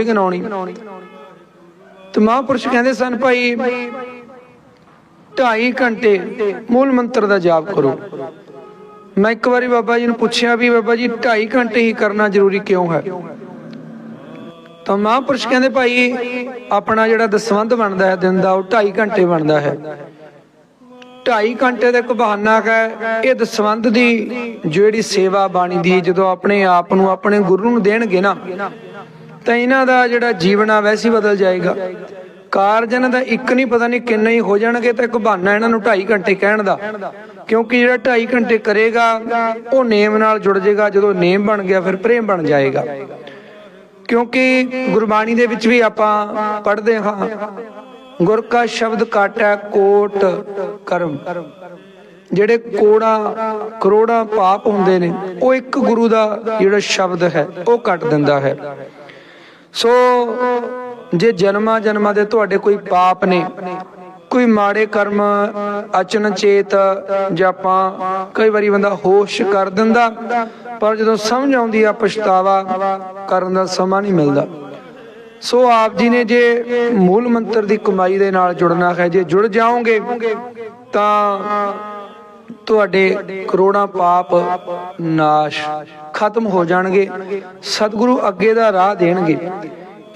ਵਿਗਨਾਉਣੀ ਤੇ ਮਹਾਂਪੁਰਸ਼ ਕਹਿੰਦੇ ਸਨ, ਭਾਈ 2.5 ਘੰਟੇ ਮੂਲ ਮੰਤਰ ਦਾ ਜਾਪ ਕਰੋ। ਮੈਂ ਇੱਕ ਵਾਰੀ ਬਾਬਾ ਜੀ ਨੂੰ ਪੁੱਛਿਆ ਵੀ, ਬਾਬਾ ਜੀ 2.5 ਘੰਟੇ ਹੀ ਕਰਨਾ ਜ਼ਰੂਰੀ ਕਿਉਂ ਹੈ? ਤਾਂ ਮਹਾਂਪੁਰਸ਼ ਕਹਿੰਦੇ, ਭਾਈ, ਆਪਣਾ ਜਿਹੜਾ ਦਸਵੰਧ ਬਣਦਾ ਹੈ ਦਿਨ ਦਾ, ਉਹ 2.5 ਘੰਟੇ ਬਣਦਾ ਹੈ। 2.5 ਘੰਟੇ ਦਾ ਇੱਕ ਬਹਾਨਾ ਹੈ ਇਹ ਦਸਵੰਧ ਦੀ ਜਿਹੜੀ ਸੇਵਾ ਬਾਣੀ ਦੀ, ਜਦੋਂ ਆਪਣੇ ਆਪ ਨੂੰ ਆਪਣੇ ਗੁਰੂ ਨੂੰ ਦੇਣਗੇ ਨਾ ਤਾਂ ਇਹਨਾਂ ਦਾ ਜਿਹੜਾ ਜੀਵਨ ਆ ਵੈਸੇ ਬਦਲ ਜਾਏਗਾ। ਕਾਰਜ ਇਹਨਾਂ ਦਾ ਇੱਕ ਨਹੀਂ, ਪਤਾ ਨਹੀਂ ਕਿੰਨੇ ਹੀ ਹੋ ਜਾਣਗੇ ਤਾਂ ਇੱਕ ਬਹਾਨਾ ਇਹਨਾਂ ਨੂੰ 2.5 ਘੰਟੇ ਕਹਿਣ ਦਾ। ਕਿਉਂਕਿ ਜਿਹੜਾ 2.5 ਘੰਟੇ ਕਰੇਗਾ, ਉਹ ਨੇਮ ਨਾਲ ਜੁੜ ਜਾਏਗਾ ਜਦੋਂ ਨੇਮ ਬਣ ਗਿਆ ਫਿਰ ਪ੍ਰੇਮ ਬਣ ਜਾਏਗਾ। ਕਿਉਂਕਿ ਗੁਰਬਾਣੀ ਦੇ ਵਿੱਚ ਵੀ ਆਪਾਂ ਪੜ੍ਹਦੇ ਹਾਂ, ਗੁਰ ਕਾ ਸ਼ਬਦ ਕਾਟੈ ਕੋਟ ਕਰਮ। ਜਿਹੜੇ ਕੋੜਾ, ਕਰੋੜਾਂ ਪਾਪ ਹੁੰਦੇ ਨੇ, ਉਹ ਇੱਕ ਗੁਰੂ ਦਾ ਜਿਹੜਾ ਸ਼ਬਦ ਹੈ, ਉਹ ਕੱਟ ਦਿੰਦਾ ਹੈ। ਸੋ ਜੇ ਜਨਮਾਂ ਜਨਮਾਂ ਦੇ ਤੁਹਾਡੇ ਕੋਈ ਪਾਪ ਨੇ, ਕੋਈ ਮਾੜੇ ਕਰਮ ਅਚਨਚੇਤ ਜਾਂ ਆਪਾਂ ਕਈ ਵਾਰੀ ਬੰਦਾ ਹੋਸ਼ ਕਰ ਦਿੰਦਾ, ਪਰ ਜਦੋਂ ਸਮਝ ਆਉਂਦੀ ਆ ਪਛਤਾਵਾ ਕਰਨ ਦਾ ਸਮਾਂ ਨਹੀਂ ਮਿਲਦਾ। ਸੋ ਆਪ ਜੀ ਨੇ ਜੇ ਮੂਲ ਮੰਤਰ ਦੀ ਕਮਾਈ ਦੇ ਨਾਲ ਜੁੜਨਾ ਹੈ, ਜੇ ਜੁੜ ਜਾਓਗੇ, ਤਾਂ ਤੁਹਾਡੇ ਕਰੋੜਾਂ ਪਾਪ ਨਾਸ਼ ਖਤਮ ਹੋ ਜਾਣਗੇ, ਸਤਿਗੁਰੂ ਅੱਗੇ ਦਾ ਰਾਹ ਦੇਣਗੇ।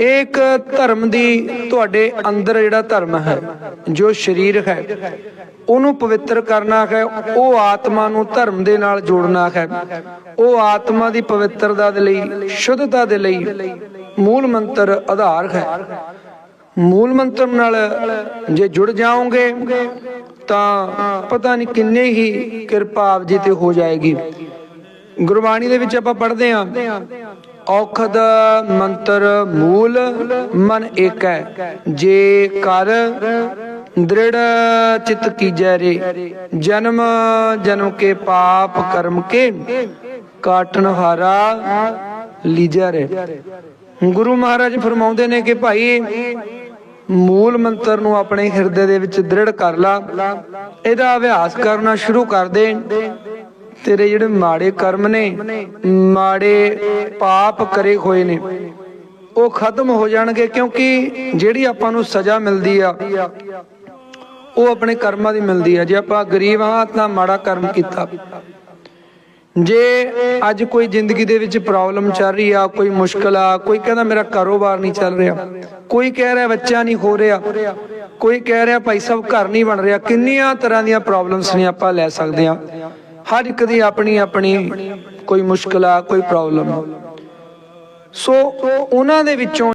ਇੱਕ ਧਰਮ ਦੀ ਤੁਹਾਡੇ ਅੰਦਰ ਜਿਹੜਾ ਧਰਮ ਹੈ, ਜੋ ਸਰੀਰ ਹੈ, ਉਹਨੂੰ ਪਵਿੱਤਰ ਕਰਨਾ ਹੈ, ਉਹ ਆਤਮਾ ਨੂੰ ਧਰਮ ਦੇ ਨਾਲ ਜੋੜਨਾ ਹੈ। ਉਹ ਆਤਮਾ ਦੀ ਪਵਿੱਤਰਤਾ ਦੇ ਲਈ, ਸ਼ੁੱਧਤਾ ਦੇ ਲਈ ਮੂਲ ਮੰਤਰ ਆਧਾਰ ਹੈ। ਮੂਲ ਮੰਤਰ ਨਾਲ ਜੇ ਜੁੜ ਜਾਓਗੇ ਤਾਂ ਪਤਾ ਨਹੀਂ ਕਿੰਨੇ ਹੀ ਕਿਰਪਾ ਆਪ ਜੀ ਤੇ ਹੋ ਜਾਏਗੀ। ਗੁਰਬਾਣੀ ਦੇ ਵਿੱਚ ਆਪਾਂ ਪੜ੍ਹਦੇ ਹਾਂ, ਔਖਦ ਮੰਤਰ ਮੂਲ ਮਨ ਏਕ ਹੈ, ਜੇ ਕਰ ਦ੍ਰਿੜ ਚਿਤ ਕੀਜੈ ਰੇ, ਜਨਮ ਜਨਮ ਕੇ ਪਾਪ ਕਰਮ ਕੇ ਕਾਟਨ ਹਾਰਾ ਲੀਜੈ ਰੇ। ਗੁਰੂ ਮਹਾਰਾਜ ਫਰਮਾਉਂਦੇ ਨੇ ਕਿ ਭਾਈ ਮੂਲ ਮੰਤਰ ਨੂੰ ਆਪਣੇ ਹਿਰਦੇ ਦੇ ਵਿੱਚ ਦ੍ਰਿੜ ਕਰ ਲਾ। ਇਹਦਾ ਅਭਿਆਸ ਕਰਨਾ ਸ਼ੁਰੂ ਕਰ ਦੇ। ਤੇਰੇ ਜਿਹੜੇ ਮਾੜੇ ਕਰਮ ਨੇ, ਮਾੜੇ ਪਾਪ ਕਰੇ ਹੋਏ ਨੇ, ਉਹ ਖਤਮ ਹੋ ਜਾਣਗੇ ਕਿਉਂਕਿ ਜਿਹੜੀ ਆਪਾਂ ਨੂੰ ਸਜ਼ਾ ਮਿਲਦੀ ਆ, ਉਹ ਆਪਣੇ ਕਰਮਾਂ ਦੀ ਮਿਲਦੀ ਆ। ਜੇ ਆਪਾਂ ਗਰੀਬ ਹਾਂ ਤਾਂ ਮਾੜਾ ਕਰਮ ਕੀਤਾ। ਜੇ ਅੱਜ ਕੋਈ ਜ਼ਿੰਦਗੀ ਦੇ ਵਿੱਚ ਪ੍ਰੋਬਲਮ ਚੱਲ ਰਹੀ ਆ, ਕੋਈ ਮੁਸ਼ਕਲ ਆ, ਕੋਈ ਕਹਿੰਦਾ ਮੇਰਾ ਕਾਰੋਬਾਰ ਨਹੀਂ ਚੱਲ ਰਿਹਾ, ਕੋਈ ਕਹਿ ਰਿਹਾ ਬੱਚਾ ਨਹੀਂ ਹੋ ਰਿਹਾ, ਕੋਈ ਕਹਿ ਰਿਹਾ ਭਾਈ ਸਾਹਿਬ ਘਰ ਨਹੀਂ ਬਣ ਰਿਹਾ, ਕਿੰਨੀਆਂ ਤਰ੍ਹਾਂ ਦੀਆਂ ਪ੍ਰੋਬਲਮਸ ਨੇ ਆਪਾਂ ਲੈ ਸਕਦੇ ਆ ਹਰ ਇੱਕ ਦੀ ਆਪਣੀ ਆਪਣੀ ਕੋਈ ਮੁਸ਼ਕਲ ਆ, ਕੋਈ ਪ੍ਰੋਬਲਮ ਸੋ ਉਹਨਾਂ ਦੇ ਵਿੱਚੋਂ